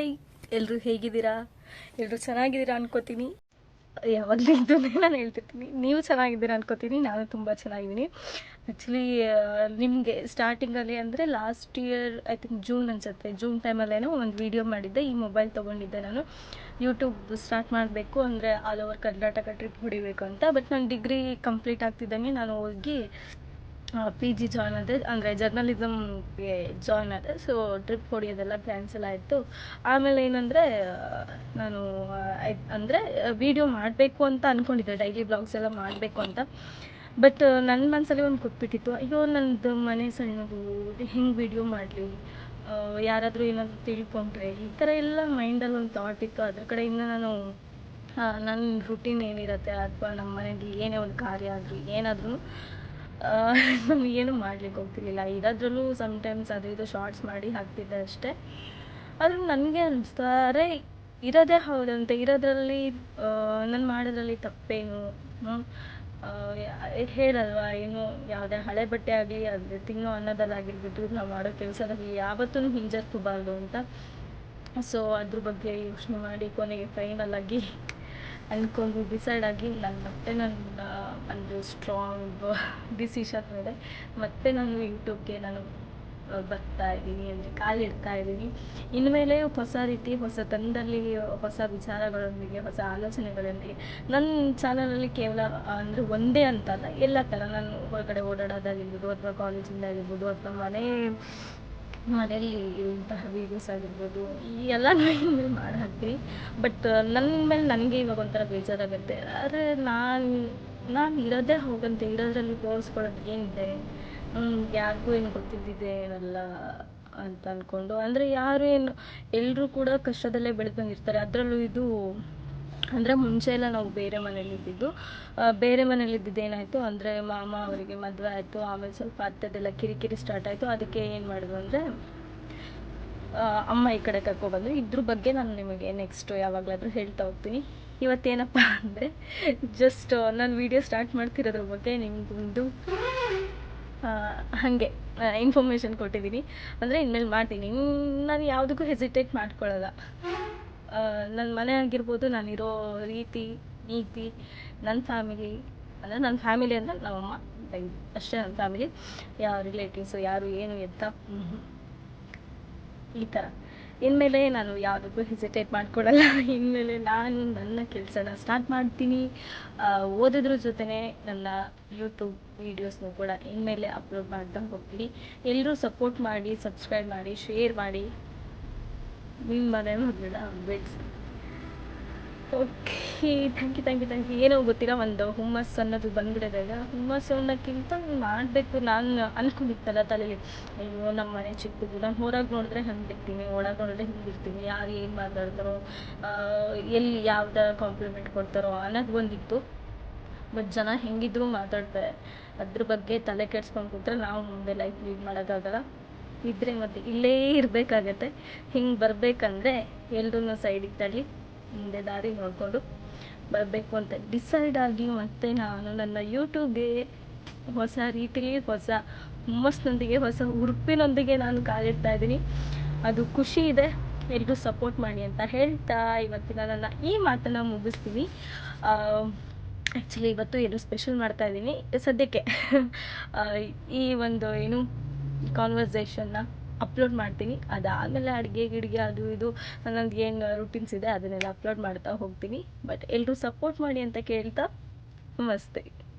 Hi ಎಲ್ಲರೂ ಹೇಗಿದ್ದೀರಾ? ಎಲ್ಲರೂ ಚೆನ್ನಾಗಿದ್ದೀರಾ ಅನ್ಕೋತೀನಿ. ಯಾವಾಗಲಿದ್ದು ನಾನು ಹೇಳ್ತಿರ್ತೀನಿ, ನೀವು ಚೆನ್ನಾಗಿದ್ದೀರಾ ಅನ್ಕೋತೀನಿ, ನಾನು ತುಂಬ ಚೆನ್ನಾಗಿದ್ದೀನಿ. ಆ್ಯಕ್ಚುಲಿ ನಿಮಗೆ ಸ್ಟಾರ್ಟಿಂಗಲ್ಲಿ ಅಂದರೆ last year I think June ಅನ್ಸುತ್ತೆ. ಜೂನ್ ಟೈಮಲ್ಲೇನೋ ಒಂದು ವೀಡಿಯೋ ಮಾಡಿದ್ದೆ, ಈ ಮೊಬೈಲ್ ತೊಗೊಂಡಿದ್ದೆ ನಾನು. ಯೂಟ್ಯೂಬ್ ಸ್ಟಾರ್ಟ್ ಮಾಡಬೇಕು ಅಂದರೆ ಆಲ್ ಓವರ್ ಕರ್ನಾಟಕ ಟ್ರಿಪ್ ಹೊಡಿಬೇಕು ಅಂತ ಬಟ್ ನಾನು ಡಿಗ್ರಿ ಕಂಪ್ಲೀಟ್ ಆಗ್ತಿದ್ದಂಗೆ ನಾನು ಹೋಗಿ ಪಿ ಜಿ ಜಾಯ್ನ್ ಆದೆ. ಅಂದರೆ ಜರ್ನಲಿಸಮ್ಗೆ ಜಾಯ್ನ್ ಆದೆ. ಸೊ ಟ್ರಿಪ್ ಹೊಡಿಯೋದೆಲ್ಲ ಕ್ಯಾನ್ಸಲ್ ಆಯಿತು. ಆಮೇಲೆ ಏನಂದರೆ, ನಾನು ಅಂದರೆ ವೀಡಿಯೋ ಮಾಡಬೇಕು ಅಂತ ಅಂದ್ಕೊಂಡಿದ್ದೆ ಡೈಲಿ ಬ್ಲಾಗ್ಸ್ ಎಲ್ಲ ಮಾಡಬೇಕು ಅಂತ. ಬಟ್ ನನ್ನ ಮನಸ್ಸಲ್ಲಿ ಒಂದು ಕೊಟ್ಬಿಟ್ಟಿತ್ತು ಅಯ್ಯೋ ನನ್ನದು ಮನೆ ಸಣ್ಣದು, ಹೆಂಗೆ ವೀಡಿಯೋ ಮಾಡಲಿ? ಯಾರಾದರೂ ಏನಾದರೂ ತಿಳ್ಕೊಂಡ್ರೆ, ಈ ಥರ ಎಲ್ಲ ಮೈಂಡಲ್ಲಿ ಒಂದು ಥಾಟ್ ಇತ್ತು. ಅದ್ರ ಕಡೆಯಿಂದ ನಾನು ನನ್ನ ರುಟೀನ್ ಏನಿರುತ್ತೆ, ಅಥವಾ ನಮ್ಮ ಮನೇಲಿ ಏನೇ ಒಂದು ಕಾರ್ಯ ಆಗಲಿ ಏನಾದರೂ ಏನು ಮಾಡ್ಲಿಕ್ಕೆ ಹೋಗ್ತಿರ್ಲಿಲ್ಲ. ಇರೋದ್ರಲ್ಲೂ ಸಮ್ಟೈಮ್ಸ್ ಅದು ಇದು ಶಾರ್ಟ್ಸ್ ಮಾಡಿ ಹಾಕ್ತಿದ್ದೆ ಅಷ್ಟೇ. ಆದರೂ ನನಗೆ ಅನಿಸ್ತಾರೆ ಇರೋದೇ ಹೌದಂತೆ ಇರೋದ್ರಲ್ಲಿ ನಾನು ಮಾಡೋದ್ರಲ್ಲಿ ತಪ್ಪೇನು? ಹೇಳಲ್ವಾ? ಏನು, ಯಾವುದೇ ಹಳೆ ಬಟ್ಟೆ ಆಗಲಿ, ಅದು ತಿನ್ನೋ ಅನ್ನೋದಲ್ಲಾಗಿರ್ಬೋದು ನಾವು ಮಾಡೋ ಕೆಲಸದಲ್ಲಿ ಯಾವತ್ತೂ ಹಿಂಜರಿಸಬಾರ್ದು ಅಂತ. ಸೊ ಅದ್ರ ಬಗ್ಗೆ ಯೋಚನೆ ಮಾಡಿ ಕೊನೆಗೆ ಫೈನಲ್ ಅಂದ್ಕೊಂಡು ಡಿಸೈಡ್ ಆಗಿ ನಾನು ಮತ್ತೆ ನನ್ನ, ಒಂದು ಸ್ಟ್ರಾಂಗ್ ಡಿಸಿಷನ್ ಮೇಲೆ ಮತ್ತೆ ನಾನು ಯೂಟ್ಯೂಬ್ಗೆ ನಾನು ಬರ್ತಾ ಇದ್ದೀನಿ ಅಂದರೆ ಕಾಲಿಡ್ತಾ ಇದ್ದೀನಿ. ಇನ್ಮೇಲೆ ಹೊಸ ರೀತಿ, ಹೊಸ ತಂದಲ್ಲಿ ಹೊಸ ವಿಚಾರಗಳೊಂದಿಗೆ, ಹೊಸ ಆಲೋಚನೆಗಳೊಂದಿಗೆ ನನ್ನ ಚಾನಲಲ್ಲಿ ಕೇವಲ, ಅಂದರೆ ಒಂದೇ ಅಂತಲ್ಲ, ಎಲ್ಲ ಥರ ನಾನು ಹೊರಗಡೆ ಓಡಾಡೋದಾಗಿರ್ಬೋದು, ಅಥವಾ ಕಾಲೇಜಿಂದ ಆಗಿರ್ಬೋದು, ಅಥವಾ ಮನೆ ಮನೆಯಲ್ಲಿ ವೀಡಿಯೋಸ್ ಆಗಿರ್ಬೋದು, ಈ ಎಲ್ಲ ಇನ್ಮೇಲೆ ಮಾಡಿ ಹಾಕ್ತೀನಿ. ಬಟ್ ನನ್ನ ಮೇಲೆ ನನಗೆ ಇವಾಗ ಒಂಥರ ಬೇಜಾರಾಗುತ್ತೆ. ಆದರೆ ನಾನು ನಾನು ಇರೋದೇ ಹೋಗಂತೆ, ಇರೋದ್ರಲ್ಲಿ ತೋರಿಸ್ಕೊಳ್ಳೋದು ಏನಿದೆ? ಯಾರಿಗೂ ಏನು ಗೊತ್ತಿದ್ದಿದೆ ಏನಲ್ಲ ಅಂತ ಅಂದ್ಕೊಂಡು ಅಂದರೆ ಯಾರು ಏನು ಎಲ್ಲರೂ ಕೂಡ ಕಷ್ಟದಲ್ಲೇ ಬೆಳೆದು ಬಂದಿರ್ತಾರೆ. ಅದರಲ್ಲೂ ಇದು ಅಂದರೆ ಮುಂಚೆ ಎಲ್ಲ ನಾವು ಬೇರೆ ಮನೇಲಿ ಇದ್ದಿದ್ದು ಬೇರೆ ಮನೇಲಿ ಇದ್ದಿದ್ದು ಏನಾಯಿತು ಅಂದರೆ ಮಾಮ ಅವರಿಗೆ ಮದುವೆ ಆಯಿತು, ಆಮೇಲೆ ಸ್ವಲ್ಪ ಅತ್ತೆದೆಲ್ಲ ಕಿರಿಕಿರಿ ಸ್ಟಾರ್ಟ್ ಆಯಿತು, ಅದಕ್ಕೆ ಏನು ಮಾಡಿದ್ರು ಅಂದರೆ ಅಮ್ಮ ಈ ಕಡೆ ಕರ್ಕೊಬಂದರು ಇದ್ರ ಬಗ್ಗೆ ನಾನು ನಿಮಗೆ ನೆಕ್ಸ್ಟು ಯಾವಾಗಲಾದರೂ ಹೇಳ್ತಾ ಹೋಗ್ತೀನಿ. ಇವತ್ತೇನಪ್ಪ ಅಂದರೆ ಜಸ್ಟ್ ನಾನು ವೀಡಿಯೋ ಸ್ಟಾರ್ಟ್ ಮಾಡ್ತಿರೋದ್ರ ಬಗ್ಗೆ ನಿಮಗೊಂದು ಹಾಗೆ ಇನ್ಫಾರ್ಮೇಷನ್ ಕೊಟ್ಟಿದ್ದೀನಿ. ಅಂದರೆ ಇನ್ಮೇಲೆ ಮಾಡ್ತೀನಿ. ನಾನು ಯಾವುದಕ್ಕೂ ಹೆಸಿಟೇಟ್ ಮಾಡ್ಕೊಳ್ಳಲ್ಲ ನನ್ನ ಮನೆ ಆಗಿರ್ಬೋದು ನಾನಿರೋ ರೀತಿ, ನೀತಿ ನನ್ನ ಫ್ಯಾಮಿಲಿ ಅಂದರೆ ನನ್ನ ಫ್ಯಾಮಿಲಿ ಅಂದರೆ ನಮ್ಮಮ್ಮ ಅಷ್ಟೇ ನನ್ನ ಫ್ಯಾಮಿಲಿ ಯಾವ ರಿಲೇಟಿವ್ಸು ಯಾರು, ಏನು, ಎಂತ. ಈ ಥರ ಇನ್ಮೇಲೆ ನಾನು ಯಾವುದಕ್ಕೂ ಹೆಸಿಟೇಟ್ ಮಾಡ್ಕೊಳ್ಳಲ್ಲ ಇನ್ಮೇಲೆ ನಾನು ನನ್ನ ಕೆಲಸನ ಸ್ಟಾರ್ಟ್ ಮಾಡ್ತೀನಿ. ಓದಿದ್ರ ಜೊತೆನೇ ನನ್ನ ಯೂಟ್ಯೂಬ್ ವೀಡಿಯೋಸ್ನು ಕೂಡ ಇನ್ಮೇಲೆ ಅಪ್ಲೋಡ್ ಮಾಡ್ತಾ ಹೋಗ್ತೀನಿ. ಎಲ್ಲರೂ ಸಪೋರ್ಟ್ ಮಾಡಿ ಸಬ್ಸ್ಕ್ರೈಬ್ ಮಾಡಿ ಶೇರ್ ಮಾಡಿ. ನಿಮ್ಮ ಮನೆ ಮಗಳ ಬಿಡ್ಸ್ okay thank you thank you ಏನೋ ಗೊತ್ತಿಲ್ಲ, ಒಂದು ಹುಮ್ಮಸ್ ಅನ್ನೋದು ಬಂದ್ಬಿಡೋದಾಗ ಹುಮ್ಮಸ್ಸು ಅನ್ನೋಕ್ಕಿಂತ ಮಾಡಬೇಕು ನಾನು ಅಂದ್ಕೊಂಡಿತ್ತಲ್ಲ ತಲೆಯಲ್ಲಿ ಅಯ್ಯೋ ನಮ್ಮ ಮನೆ ಚಿಕ್ಕದು. ನಾನು ಹೊರಗೆ ನೋಡಿದ್ರೆ ಹಂಗೆ ಇರ್ತೀನಿ, ಒಳಗೆ ನೋಡಿದ್ರೆ ಹಿಂಗಿರ್ತೀನಿ ಯಾರು ಏನು ಮಾತಾಡ್ತಾರೋ ಎಲ್ಲಿ ಯಾವ್ದು ಕಾಂಪ್ಲಿಮೆಂಟ್ ಕೊಡ್ತಾರೋ ಅನ್ನೋದು ಒಂದಿತ್ತು. ಬಟ್ ಜನ ಹೆಂಗಿದ್ರು ಮಾತಾಡ್ತಾರೆ. ಅದ್ರ ಬಗ್ಗೆ ತಲೆ ಕೆಡ್ಸ್ಕೊಂಡು ಕೂತ್ರೆ ನಾವು ಮುಂದೆ ಲೈಫ್ ಲೀಡ್ ಮಾಡೋಕ್ಕಾಗಲ್ಲ. ಇದ್ದರೆ ಮತ್ತೆ ಇಲ್ಲೇ ಇರಬೇಕಾಗತ್ತೆ. ಹಿಂಗೆ ಬರಬೇಕಂದ್ರೆ ಎಲ್ರೂ ಸೈಡಿಗೆ ತಳ್ಳಿ ಮುಂದೆ ದಾರಿ ನೋಡಿಕೊಂಡು ಬರಬೇಕು ಅಂತ. ಡಿಸೈಡ್ ಆಗಿ ಮತ್ತೆ ನಾನು ನನ್ನ ಯೂಟ್ಯೂಬ್ಗೆ ಹೊಸ ರೀತಿಲಿ ಹೊಸ ಹುಮ್ಮಸ್ಸಿನೊಂದಿಗೆ ಹೊಸ ಹುರುಪಿನೊಂದಿಗೆ ನಾನು ಕಾಲಿಡ್ತಾ ಇದ್ದೀನಿ. ಅದು ಖುಷಿ ಇದೆ ಎಲ್ಲರೂ ಸಪೋರ್ಟ್ ಮಾಡಿ ಅಂತ ಹೇಳ್ತಾ ಇವತ್ತಿನ ನನ್ನ ಈ ಮಾತನ್ನು ಮುಗಿಸ್ತೀನಿ. ಆ್ಯಕ್ಚುಲಿ ಇವತ್ತು ಏನು ಸ್ಪೆಷಲ್ ಮಾಡ್ತಾ ಇದ್ದೀನಿ. ಸದ್ಯಕ್ಕೆ ಈ ಒಂದು ಏನು ಕಾನ್ವರ್ಸೇಷನ್ನ ಅಪ್ಲೋಡ್ ಮಾಡ್ತೀನಿ. ಅದಾದಮೇಲೆ ಅಡುಗೆ, ಗಿಡ್ಗೆ ಅದು ಇದು ನನ್ನದು ಏನು ರುಟೀನ್ಸ್ ಇದೆ ಅದನ್ನೆಲ್ಲ ಅಪ್ಲೋಡ್ ಮಾಡ್ತಾ ಹೋಗ್ತೀನಿ. ಬಟ್ ಎಲ್ಲರೂ ಸಪೋರ್ಟ್ ಮಾಡಿ ಅಂತ ಕೇಳ್ತಾ, ನಮಸ್ತೆ.